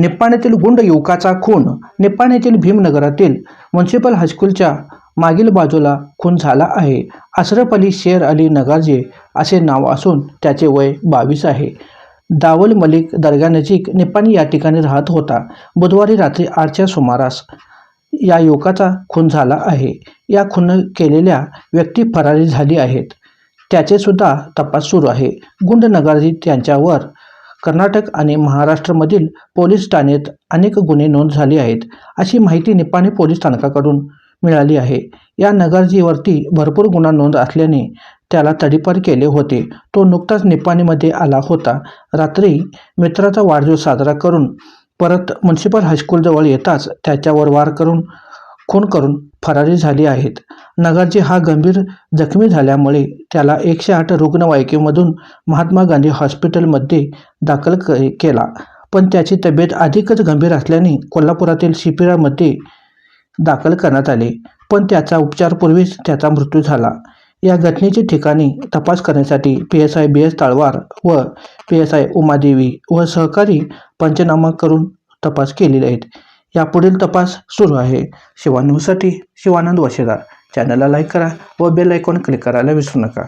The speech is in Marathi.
निप्पाणीतील गुंड युवकाचा खून निप्पाणीतील भीमनगरातील म्युन्सिपल हायस्कूलच्या मागील बाजूला खून झाला आहे. अशरफ अली शेर अली नगारजे असे नाव असून त्याचे वय बावीस आहे. दावल मलिक दर्ग्यानजीक निप्पाणी या ठिकाणी राहत होता. बुधवारी रात्री आठच्या सुमारास या युवकाचा खून झाला आहे. या खून केलेल्या व्यक्ती फरारी झाली आहेत. त्याचे सुद्धा तपास सुरू आहे. गुंड नगारजी त्यांच्यावर कर्नाटक आणि महाराष्ट्रामधील पोलीस ठाण्यात अनेक गुन्हे नोंद झाले आहेत अशी माहिती निपाणी पोलीस स्थानकाकडून मिळाली आहे. या नगरजीवरती भरपूर गुन्हा नोंद असल्याने त्याला तडीपार केले होते. तो नुकताच निपाणीमध्ये आला होता. रात्री मित्राचा वाढदिवस साजरा करून परत म्युन्सिपल हायस्कूलजवळ येताच त्याच्यावर वार करून खून करून फरारी झाली आहेत. नगारजी हा गंभीर जखमी झाल्यामुळे त्याला एकशे आठ रुग्णवाहिकेमधून महात्मा गांधी हॉस्पिटलमध्ये दाखल क केला. पण त्याची तब्येत अधिकच गंभीर असल्याने कोल्हापुरातील शिबिरामध्ये दाखल करण्यात आले. पण त्याचा उपचारपूर्वीच त्याचा मृत्यू झाला. या घटनेच्या ठिकाणी तपास करण्यासाठी P S I B S Talwar व पी एस आय उमादेवी व सहकारी पंचनामा करून तपास केलेले आहेत. यापुढील तपास सुरू आहे. शिवा न्यूजसाठी शिवानंद वशेदार. चॅनलला लाईक करा व बेल आयकॉन क्लिक करायला विसरू नका.